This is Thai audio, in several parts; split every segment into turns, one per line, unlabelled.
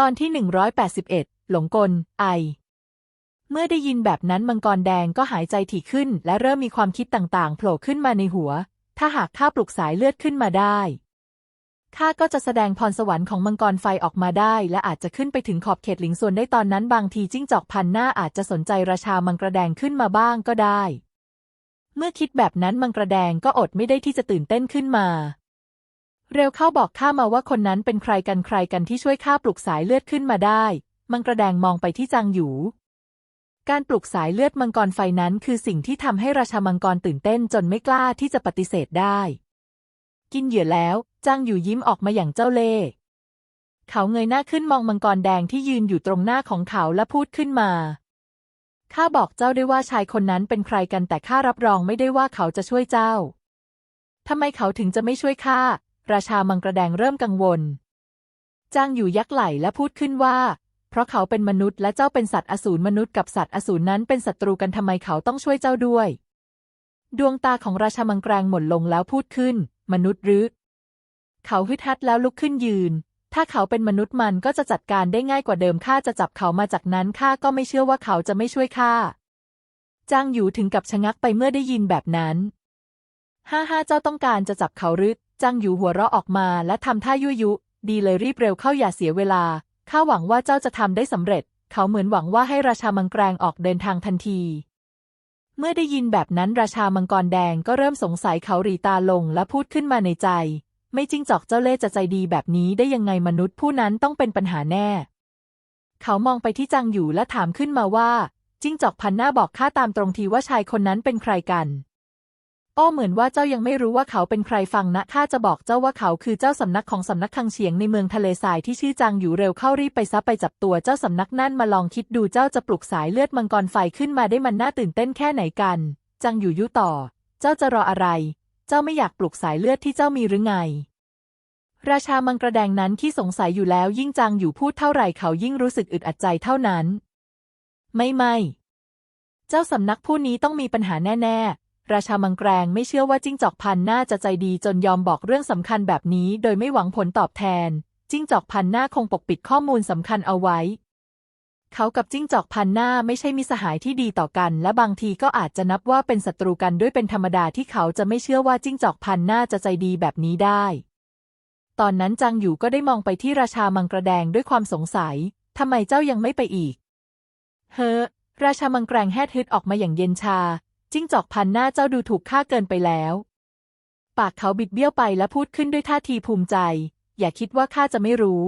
ตอนที่ 181 หลงกล ไอ เมื่อได้ยินแบบนั้นมังกรแดงก็หายใจถี่ขึ้น และเริ่มมีความคิดต่างๆ โผล่ขึ้นมาในหัว ถ้าหากข้าปลุกสายเลือดขึ้นมาได้ข้าก็จะแสดงพรสวรรค์ของมังกรไฟออกมาได้ และอาจจะขึ้นไปถึงขอบเขตหลิงส่วนได้ตอนนั้นบางทีจิ้งจอกพันหน้าอาจจะสนใจราชามังกรแดงขึ้นมาบ้างก็ได้ เมื่อคิดแบบนั้นมังกรแดงก็อดไม่ได้ที่จะตื่นเต้นขึ้นมา เร็วเข้าบอกข้ามาว่าคนนั้นเป็นใครกันใครกันที่ช่วยข้าปลุกสายเลือดขึ้นมาได้ มังกระแดงมองไปที่จางหยูการปลุกสายเลือดมังกรไฟนั้นคือสิ่งที่ทำให้ราชามังกรตื่นเต้นจนไม่กล้าที่จะปฏิเสธได้ กินเหยื่อแล้วจางหยูยิ้มออกมาอย่างเจ้าเล่ห์เขาเงยหน้าขึ้นมองมังกรแดงที่ยืนอยู่ตรงหน้าของเขาและพูดขึ้นมา ข้าบอกเจ้าได้ว่าชายคนนั้นเป็นใครกันแต่ข้ารับรองไม่ได้ว่าเขาจะช่วยเจ้าทำไมเขาถึงจะไม่ช่วยข้า ราชามังกรแดงเริ่มกังวล จางอยู่ยักไหล่และพูดขึ้นว่า เพราะเขาเป็นมนุษย์และเจ้าเป็นสัตว์อสูรมนุษย์กับสัตว์อสูรนั้นเป็นศัตรูกันทำไมเขาต้องช่วยเจ้าด้วย ดวงตาของราชามังกรแงหม่นลงแล้วพูดขึ้น มนุษย์หรือ เขาฮึดฮัดแล้วลุกขึ้นยืน ถ้าเขาเป็นมนุษย์มันก็จะจัดการได้ง่ายกว่าเดิมข้าจะจับเขามาจากนั้นข้าก็ไม่เชื่อว่าเขาจะไม่ช่วยข้าจางอยู่ถึงกับชะงักไปเมื่อได้ยินแบบนั้นห้าห้าเจ้าต้องการจะจับเขาหรือ จางอยู่หัวเราะออกมาและทำท่ายั่วยุ ดีเลยรีบเร็วเข้าอย่าเสียเวลา ข้าหวังว่าเจ้าจะทำได้สำเร็จ เขาเหมือนหวังว่าให้ราชามังกรออกเดินทางทันที เมื่อได้ยินแบบนั้นราชามังกรแดงก็เริ่มสงสัยเขาหรีตาลงและพูดขึ้นมาในใจ ไม่จริงจอกเจ้าเล่จะใจดีแบบนี้ได้ยังไงมนุษย์ผู้นั้นต้องเป็นปัญหาแน่ เขามองไปที่จางอยู่และถามขึ้นมาว่าจิ้งจอกพันหน้าบอกข้าตามตรงทีว่าชายคนนั้นเป็นใครกัน อ้อเหมือนว่าเจ้ายังไม่รู้ว่าเขาเป็นใครฟังนะข้าจะบอกเจ้าว่าเขาคือเจ้าสำนักของสำนักคังเฉียงในเมืองทะเลทรายที่ชื่อจางอยู่เร็วเข้ารีบไปซับไปจับตัวเจ้าสำนักนั่นมาลองคิดดูเจ้าจะปลุกสายเลือดมังกรไฟขึ้นมาได้มันน่าตื่นเต้นแค่ไหนกัน จางอยู่ยุต่อ เจ้าจะรออะไร เจ้าไม่อยากปลุกสายเลือดที่เจ้ามีหรือไง ราชามังกระแดงนั้นที่สงสัยอยู่แล้วยิ่งจางอยู่พูดเท่าไหร่เขายิ่งรู้สึกอึดอัดใจเท่านั้น ไม่ไม่ เจ้าสำนักผู้นี้ต้องมีปัญหาแน่ๆ ราชามังแกรงไม่เชื่อว่าจิ้งจอกพันหน่าจะใจดีจนยอมบอกเรื่องสำคัญแบบนี้ โดยไม่หวังผลตอบแทน จิ้งจอกพันหน้าคงปกปิดข้อมูลสำคัญเอาไว้ เขากับจิ้งจอกพันหน้าไม่ใช่มิสหายที่ดีต่อกัน และบางทีก็อาจจะนับว่าเป็นศัตรูกันด้วยเป็นธรรมดาที่เขาจะไม่เชื่อว่าจิ้งจอกพันหน้าจะใจดีแบบนี้ได้ ตอนนั้นจางอยู่ก็ได้มองไปที่ราชามังกระแดงด้วยความสงสัยทำไมเจ้ายังไม่ไปอีก เฮ้อราชามังแกรงแฮดฮึดออกมาอย่างเย็นชา จิ้งจอกพันหน้าเจ้าดูถูกข้าเกินไปแล้ว ปากเขาบิดเบี้ยวไปและพูดขึ้นด้วยท่าทีภูมิใจ อย่าคิดว่าข้าจะไม่รู้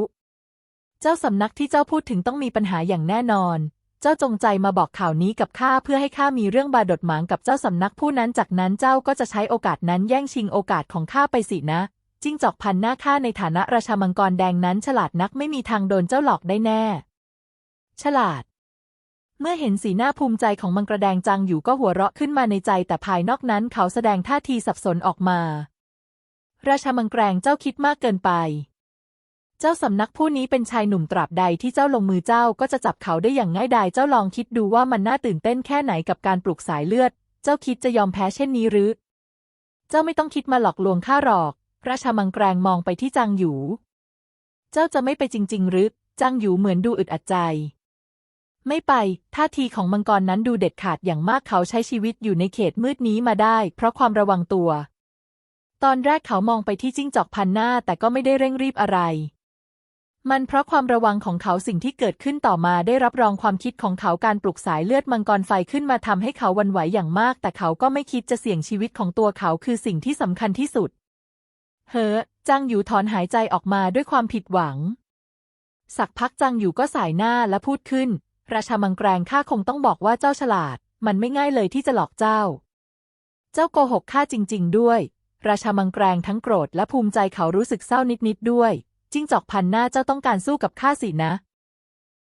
เจ้าสำนักที่เจ้าพูดถึงต้องมีปัญหาอย่างแน่นอน เจ้าจงใจมาบอกข่าวนี้กับข้าเพื่อให้ข้ามีเรื่องบาดดหมางกับเจ้าสำนักผู้นั้นจากนั้นเจ้าก็จะใช้โอกาสนั้นแย่งชิงโอกาสของข้าไปสินะ จิ้งจอกพันหน้าข้าในฐานะราชามังกรแดงนั้น ฉลาดนักไม่มีทางโดนเจ้าหลอกได้แน่ ฉลาด มื่อเห็นสีหน้าภูมิใจของมังกรแดงจังอยู่ก็หัวเราะขึ้นมาในใจ แต่ภายนอกนั้นเขาแสดงท่าทีสับสนออกมา ราชามังแกรงเจ้าคิดมากเกินไป เจ้าสำนักผู้นี้เป็นชายหนุ่มตราบใดที่เจ้าลงมือเจ้าก็จะจับเขาได้อย่างง่ายดายเจ้าลองคิดดูว่ามันน่าตื่นเต้นแค่ไหนกับการปลุกสายเลือด เจ้าคิดจะยอมแพ้เช่นนี้หรือ เจ้าไม่ต้องคิดมาหลอกลวงข้าหรอก ราชามังแกรงมองไปที่จางหยูเจ้าจะไม่ไปจริง ๆ หรือจางหยูเหมือนดูอึดอัดใจ ไม่ไป ท่าทีของมังกรนั้นดูเด็ดขาดอย่างมากเขาใช้ชีวิตอยู่ในเขตมืดนี้มาได้ เพราะความระวังตัว ตอนแรกเขามองไปที่จิ้งจอกพันหน้าแต่ก็ไม่ได้เร่งรีบอะไร มันเพราะความระวังของเขาสิ่งที่เกิดขึ้นต่อมาได้รับรองความคิดของเขาการปลุกสายเลือดมังกรไฟขึ้นมาทำให้เขาวันไหวอย่างมาก แต่เขาก็ไม่คิดจะเสี่ยงชีวิตของตัวเขาคือสิ่งที่สำคัญที่สุด เฮ้อจังอยู่ถอนหายใจออกมาด้วยความผิดหวัง สักพักจังอยู่ก็สายหน้าและพูดขึ้น ราชามังแกรงข้าคงต้องบอกว่าเจ้าฉลาด มันไม่ง่ายเลยที่จะหลอกเจ้า เจ้าโกหกข้าจริง ๆ ด้วย ราชามังแกรงทั้งโกรธและภูมิใจเขารู้สึกเศร้านิด ๆ ด้วย จิ้งจอกพันหน้าเจ้าต้องการสู้กับข้าสินะ